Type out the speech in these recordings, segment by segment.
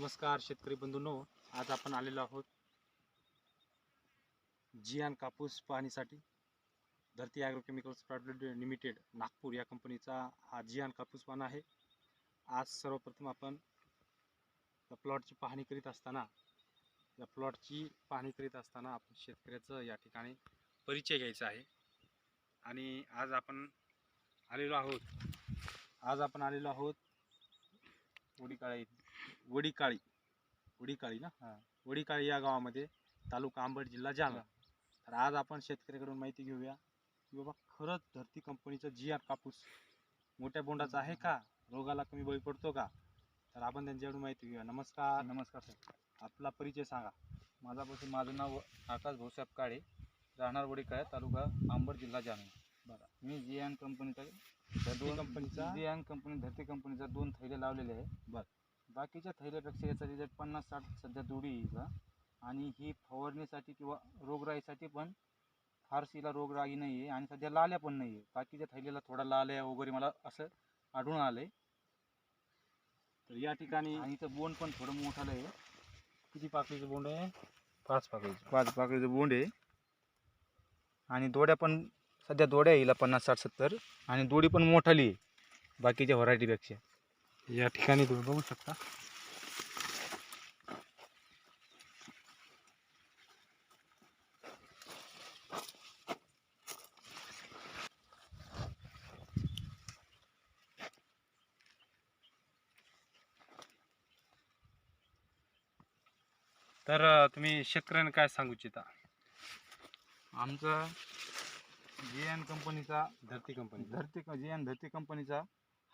नमस्कार शेतकरी बंधूंनो. आज आपण आलेलो आहोत जियान कापूस पाहणीसाठी. धरती ॲग्रोकेमिकल्स प्रायव्हेट लिमिटेड नागपूर या कंपनीचा हा जियान कापूस पान आहे. आज सर्वप्रथम आपण या प्लॉटची पाहणी करीत असताना या प्लॉटची पाहणी करीत असताना आपण शेतकऱ्याचं या ठिकाणी परिचय घ्यायचा आहे. आणि आज आपण आलेलो आहोत. आज आपण आलेलो आहोत वडीकाळी वडीकाळी. वडीकाळी ना? हां. वडीकाळी या गावामध्ये तालुका अंबड जिल्हा जालना. तर आज आपण शेतकऱ्याकडून माहिती घेऊया की बाबा खरंच धरती कंपनीचं जी आर कापूस मोठ्या बोंडाचा आहे का? रोगाला कमी बळी पडतो का? तर आपण त्यांच्याकडून माहिती घेऊया. नमस्कार. नमस्कार सर. आपला परिचय सांगा. माझापासून माझं नाव आकाश भाऊसाहेब काळे राहणार वडीकाळ तालुका अंबड जिल्हा जालना. बरं. मी जी एन कंपनीचा धरती कंपनीचा? जी एन कंपनी धरती कंपनीचा दोन थैले लावलेले आहे. बरं. बाकीच्या थैल्यापेक्षा याचा रिझल्ट पन्नास साठ सध्या जोडी येईल आणि ही फवारणीसाठी किंवा रोगराईसाठी पण फारशी हिला रोगराई नाही आहे आणि सध्या लाल्या पण नाही आहे बाकीच्या थैलीला थोडा लाल्या वगैरे मला असं आढळून आलं आहे तर या ठिकाणी आणि इथं बोंड पण थोडं मोठं आहे किती पाकळीचं बोंड आहे? पाच पाकळीचं. पाच पाकळीचं बोंड आहे. आणि दोड्या पण सध्या दोड्या येईल पन्नास साठ सत्तर. आणि दोडी पण मोठाली आहे बाकीच्या व्हरायटीपेक्षा या ठिकाणी तुम्ही बघू शकता. तर तुम्ही शेतकऱ्यांना काय सांगू इच्छिता? आमचा जे एन कंपनीचा धरती कंपनी धरती जे एन धरती कंपनीचा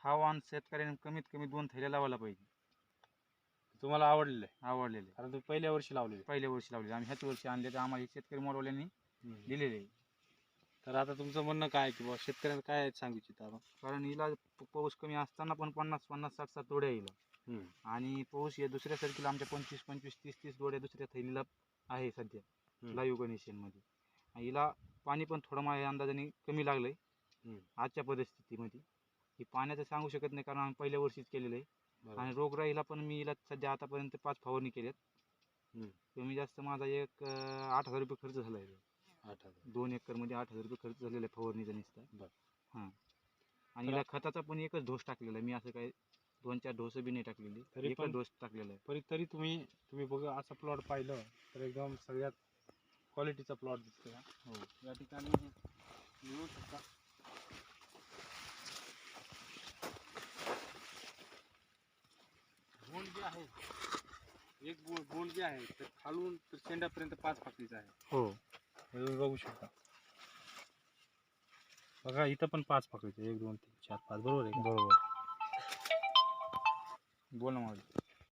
हा वाण शेतकऱ्यांनी कमीत कमी दोन थैल्या लावायला पाहिजे. तुम्हाला आवडलेलं आहे? आवडलेले कारण तुम्ही पहिल्या वर्षी लावलेले. पहिल्या वर्षी लावलेले. आम्ही ह्याच वर्षी आणले तर आम्हाला हे शेतकरी मोडवाल्यांनी दिलेले आहे. तर आता तुमचं म्हणणं काय आहे की बाबा शेतकऱ्यांना काय सांगू इच्छिता आपण? कारण हिला प- पाऊस कमी असताना पण पन्नास पन्नास साठ साठ दोड्या येईल. आणि पाऊस या दुसऱ्या तारखेला आमच्या पंचवीस पंचवीस तीस तीस दोड्या दुसऱ्या थैलीला आहे सध्या. लाईव्ह कंडिशनमध्ये आणि हिला पाणी पण थोडं माझ्या अंदाजाने कमी लागलंय. हम्म. आजच्या परिस्थितीमध्ये. ही पाण्याचं सांगू शकत नाही कारण आम्ही पहिल्या वर्षीच केलेलं आहे. आणि रोगराईला पण मी हिला सध्या आतापर्यंत पाच फवारणी केल्यात. कमी जास्त माझा एक आठ हजार रुपये खर्च झाला आहे. आठ हजार. दोन एकरमध्ये आठ हजार रुपये खर्च झालेला आहे फवारणीचा नुसता. हां. आणि हिला खताचा पण एकच डोस टाकलेला आहे. मी असं काय दोन चार डोस बी नाही टाकलेली. तरी एकच पण- डोस टाकलेला आहे. तरी तरी तुम्ही तुम्ही बघा असा प्लॉट पाहिलं तर एकदम सगळ्यात क्वालिटीचा प्लॉट दिसतो. हो. या ठिकाणी मिळू शकता बोंड जे आहे. एक बोंड जे आहे तर खालून तर शेंड्यापर्यंत पाच पाकळीचं आहे. हो. हे तुम्ही बघू शकता. बघा इथं पण पाच पाकळीचं एक दोन तीन चार पाच. बरोबर आहे का? बरोबर. बोल ना मला